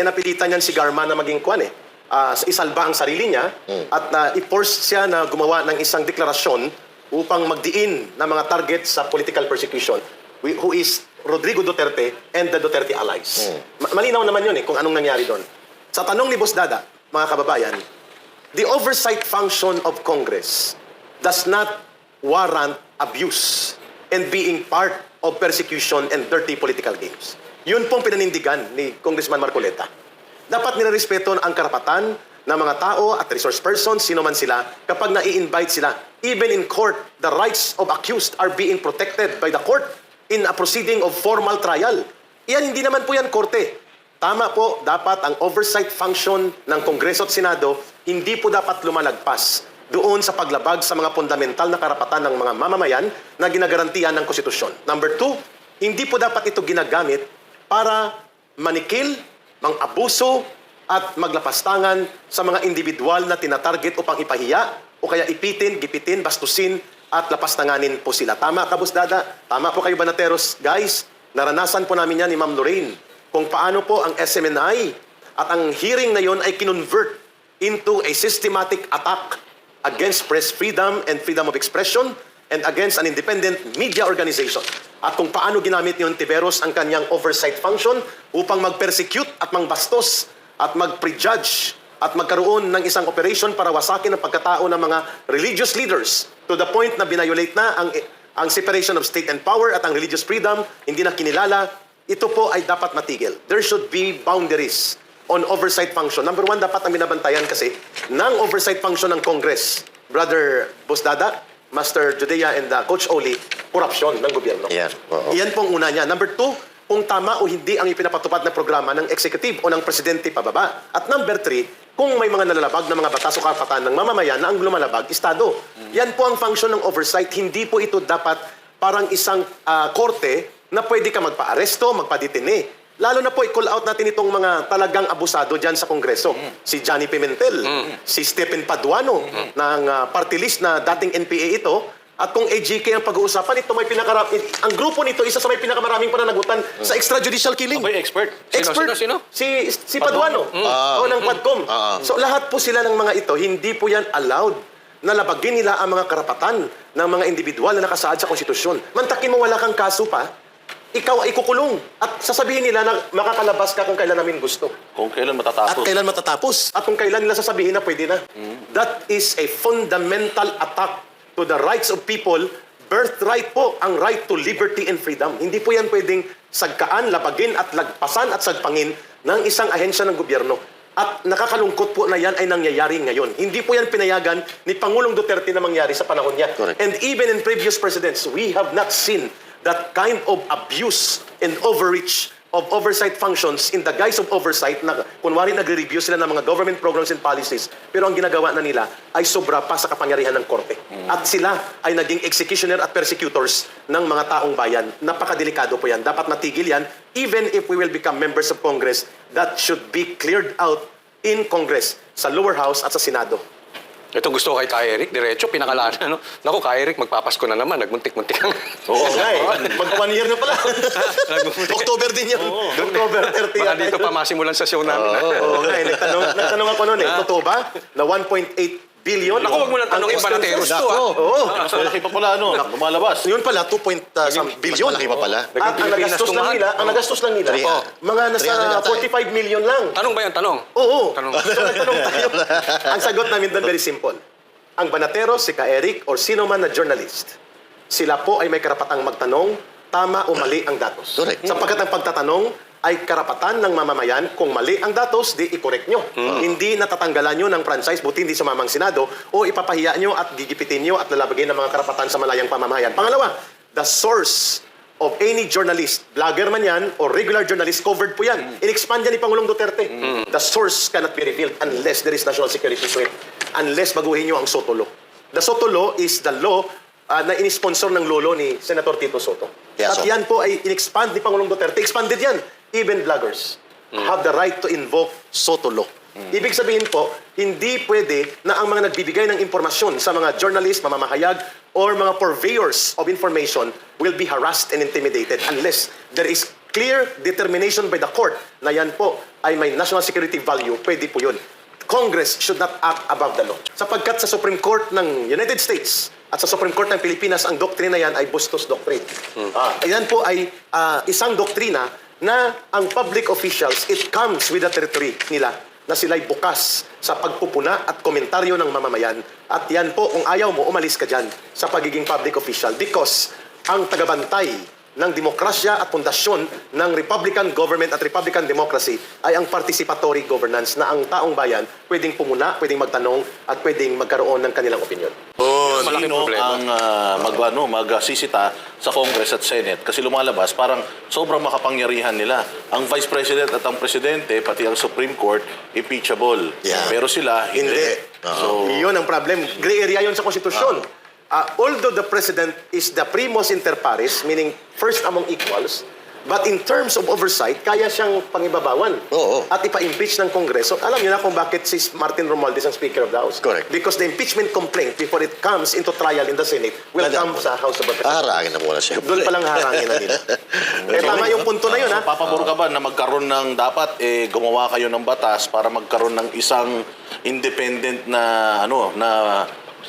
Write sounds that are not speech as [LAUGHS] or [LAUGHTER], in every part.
Kaya napilitan yan si Garma na maging kwan eh. Ah, isalba ang sarili niya at na i-force siya na gumawa ng isang deklarasyon upang magdiin ng mga target sa political persecution who is Rodrigo Duterte and the Duterte allies. Ma- malinaw naman yun eh kung anong nangyari doon. Sa tanong ni Boss Dada, mga kababayan, the oversight function of Congress does not warrant abuse and being part of persecution and dirty political games. Yun pong pinanindigan ni Congressman Marcoleta. Dapat nirerespeto ang karapatan ng mga tao at resource persons, sino man sila, kapag nai-invite sila. Even in court, the rights of accused are being protected by the court in a proceeding of formal trial. Iyan, hindi naman po yan korte. Tama po, dapat ang oversight function ng Kongreso at Senado hindi po dapat lumalagpas doon sa paglabag sa mga fundamental na karapatan ng mga mamamayan na ginagarantiyan ng konstitusyon. Number two, hindi po dapat ito ginagamit para manikil, mang-abuso, at maglapastangan sa mga individual na tinatarget upang ipahiya o kaya ipitin, gipitin, bastusin at lapastanganin po sila. Tama ka, Dada? Tama po kayo, Banateros. Guys, naranasan po namin yan ni Ma'am Lorraine kung paano po ang SMNI at ang hearing na yon ay kinonvert into a systematic attack against press freedom and freedom of expression and against an independent media organization. At kung paano ginamit ni Ontiveros ang kanyang oversight function upang mag-persecute at mangbastos at mag-prejudge at magkaroon ng isang operation para wasakin ang pagkatao ng mga religious leaders to the point na binayolate na ang, ang separation of state and power at ang religious freedom, hindi na kinilala, ito po ay dapat matigil. There should be boundaries on oversight function. Number one, dapat ang binabantayan kasi ng oversight function ng Congress, Brother Bosdada, Master Judea, and uh, Coach Oli, korupsyon ng gobyerno. Yan, oo. Iyan pong una niya. Number two, kung tama o hindi ang ipinapatupad na programa ng executive o ng presidente pababa. At number three, kung may mga nalalabag na mga batas o karapatan ng mamamayan na ang lumalabag, Estado. Yan po ang function ng oversight. Hindi po ito dapat parang isang ah, korte na pwede ka magpa-aresto, magpa-detine. Lalo na po, i-call out natin itong mga talagang abusado dyan sa Kongreso. Si Johnny Pimentel, si Stephen Paduano, ng ah, party list na dating NPA ito. At kung AGK ang pag-uusapan, ito may pinakara... Ang grupo nito, isa sa may pinakamaraming pananagutan sa extrajudicial killing. Ako'y expert. Sino, Expert. sino, sino? Si, si Paduano. Ah. o ng Padcom. Ah. So lahat po sila ng mga ito, hindi po yan allowed na labagin nila ang mga karapatan ng mga individual na nakasaad sa konstitusyon. Mantakin mo wala kang kaso pa, ikaw ay kukulong. At sasabihin nila na makakalabas ka kung kailan namin gusto. Kung kailan At matatapos. kailan matatapos. At kung kailan nila sasabihin na pwede na. That is a fundamental attack to the rights of people. Birthright po ang right to liberty and freedom. Hindi po yan pwedeng sagkaan, labagin at lagpasan at sagpangin ng isang ahensya ng gobyerno. At nakakalungkot po na yan ay nangyayari ngayon. Hindi po yan pinayagan ni Pangulong Duterte na mangyari sa panahon niya. Correct. And even in previous presidents, we have not seen that kind of abuse and overreach of oversight functions in the guise of oversight na kunwari nagre-review sila ng mga government programs and policies pero ang ginagawa na nila ay sobra pa sa kapangyarihan ng korte. At sila ay naging executioner at persecutors ng mga taong bayan. Napakadelikado po yan. Dapat matigil yan. Even if we will become members of Congress, that should be cleared out in Congress, sa lower house at sa Senado. Ito gusto ko kay Ka Eric, diretso, pinakalaan. No? Naku, Ka Eric, magpapasko na naman. Nagmuntik-muntik ang... Oo nga eh. Mag one year na pala. [LAUGHS] October din yan. October 30 Baka dito pa masimulan sa show namin. ah. Oo nga eh. Nagtanong, nagtanong ako noon eh. Totoo ba? Na 1.8 billion? Naku, wag mo nang ang tanongin Eastern Banateros Coast? to, ah. Oo. Malaki pa pala, ano, lumalabas. Yun pala, 2 point uh, some billion. malaki pa pala. Ang Pilipinas nagastos lang nila, ang nagastos lang nila, mga nasa 300 yata eh. 45 million lang. Tanong ba yan? Tanong? Oo. Tanong. [LAUGHS] So nagtanong tayo. ang sagot namin doon very simple. Ang Banatero, si Ka Eric, or sino man na journalist, sila po ay may karapatang magtanong, tama o mali ang datos. Correct. Sapagkat ang pagtatanong ay karapatan ng mamamayan, kung mali ang datos, di i-correct nyo. Hindi natatanggalan nyo ng franchise, buti hindi sumamang Senado, o ipapahiya nyo at gigipitin nyo at lalabagin ng mga karapatan sa malayang pamamayan. Pangalawa, the source of any journalist, vlogger man yan, or regular journalist, covered po yan. In-expand yan ni Pangulong Duterte. The source cannot be revealed unless there is national security it. Unless baguhin nyo ang Soto Law. The Soto Law is the law ah, na inisponsor ng lolo ni Senator Tito Soto. Yes, At yan po ay in-expand ni Pangulong Duterte. Expanded yan. Even vloggers have the right to invoke Soto Law. Ibig sabihin po, hindi pwede na ang mga nagbibigay ng impormasyon sa mga journalist, mamamahayag, or mga purveyors of information will be harassed and intimidated unless there is clear determination by the court na yan po ay may national security value, pwede po yun. Congress should not act above the law. Sapagkat sa Supreme Court ng United States at sa Supreme Court ng Pilipinas, ang doktrina yan ay Bustos Doctrine. Ah, yan po ay ah, isang doktrina na ang public officials, it comes with the territory nila na sila'y bukas sa pagpupuna at komentaryo ng mamamayan. At yan po, kung ayaw mo, umalis ka dyan sa pagiging public official because ang tagabantay ng demokrasya at pundasyon ng Republican government at Republican democracy ay ang participatory governance na ang taong bayan pwedeng pumuna, pwedeng magtanong at pwedeng magkaroon ng kanilang opinion. Sino problema. ang uh, mag, ano, magsisita sa Congress at Senate kasi lumalabas parang sobrang makapangyarihan nila. Ang Vice President at ang Presidente, pati ang Supreme Court, impeachable. Yeah. Pero sila, hindi. Hindi. So, Iyon ang problem. Gray area yun sa konstitusyon. Ah, although the president is the primus inter pares, meaning first among equals, but in terms of oversight, kaya siyang pangibabawan. Oo. At ipa-impeach ng Kongreso. Alam niyo na kung bakit si Martin Romualdez ang Speaker of the House. Correct. Because the impeachment complaint, before it comes into trial in the Senate, will Nada- come sa House of Representatives. Harangin na muna siya. Doon palang harangin na nila. [LAUGHS] eh, tama yung punto na yun, ha? So, papabor ka ba na magkaroon ng dapat eh gumawa kayo ng batas para magkaroon ng isang independent na ano na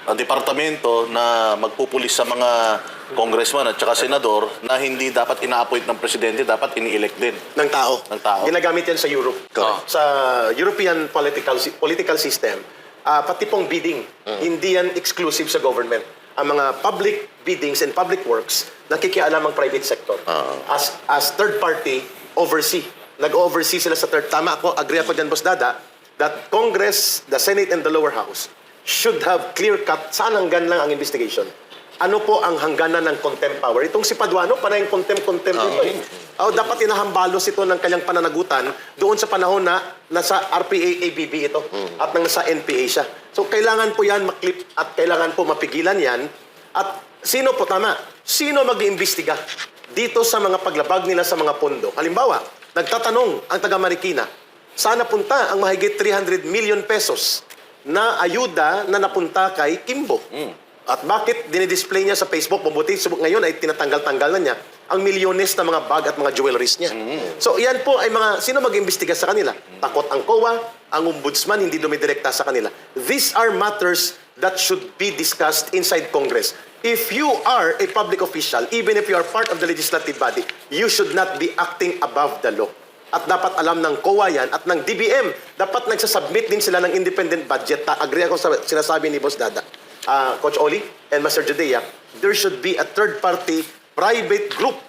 uh, departamento na magpupulis sa mga congressman at saka senador na hindi dapat ina-appoint ng presidente, dapat ini-elect din. ng tao. Ng tao. Ginagamit yan sa Europe. Correct. Sa European political si- political system, ah, pati pong bidding, hindi yan exclusive sa government. Ang mga public biddings and public works, nakikialam ang private sector. As as third party, oversee. Nag-oversee sila sa third. Tama ako, agree ako dyan, Boss Dada, that Congress, the Senate, and the lower house should have clear-cut saan hanggan lang ang investigation. Ano po ang hangganan ng contempt power? Itong si Paduano, panay contempt-contempt ito eh. Oh, dapat inahambalos ito ng kanyang pananagutan doon sa panahon na nasa RPA ABB ito at nang nasa NPA siya. So kailangan po yan maklip at kailangan po mapigilan yan. At sino po tama? Sino mag-iimbestiga dito sa mga paglabag nila sa mga pondo? Halimbawa, nagtatanong ang taga Marikina, sana punta ang mahigit 300 million pesos na ayuda na napunta kay Kimbo. At bakit dinidisplay niya sa Facebook? Mabuti ngayon ay tinatanggal-tanggal na niya ang milyones na mga bag at mga jewelries niya. So yan po ay mga, sino mag-imbestiga sa kanila? Takot ang COA, ang ombudsman hindi dumidirekta sa kanila. These are matters that should be discussed inside Congress. If you are a public official, even if you are part of the legislative body, you should not be acting above the law. At dapat alam ng COA yan at ng DBM. Dapat nagsasubmit din sila ng independent budget. Ta agree ako sa sinasabi ni Boss Dada. Ah, Coach Oli and Master Judea, there should be a third-party private group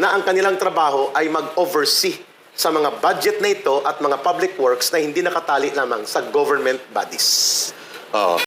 na ang kanilang trabaho ay mag-oversee sa mga budget na ito at mga public works na hindi nakatali lamang sa government bodies. Oo.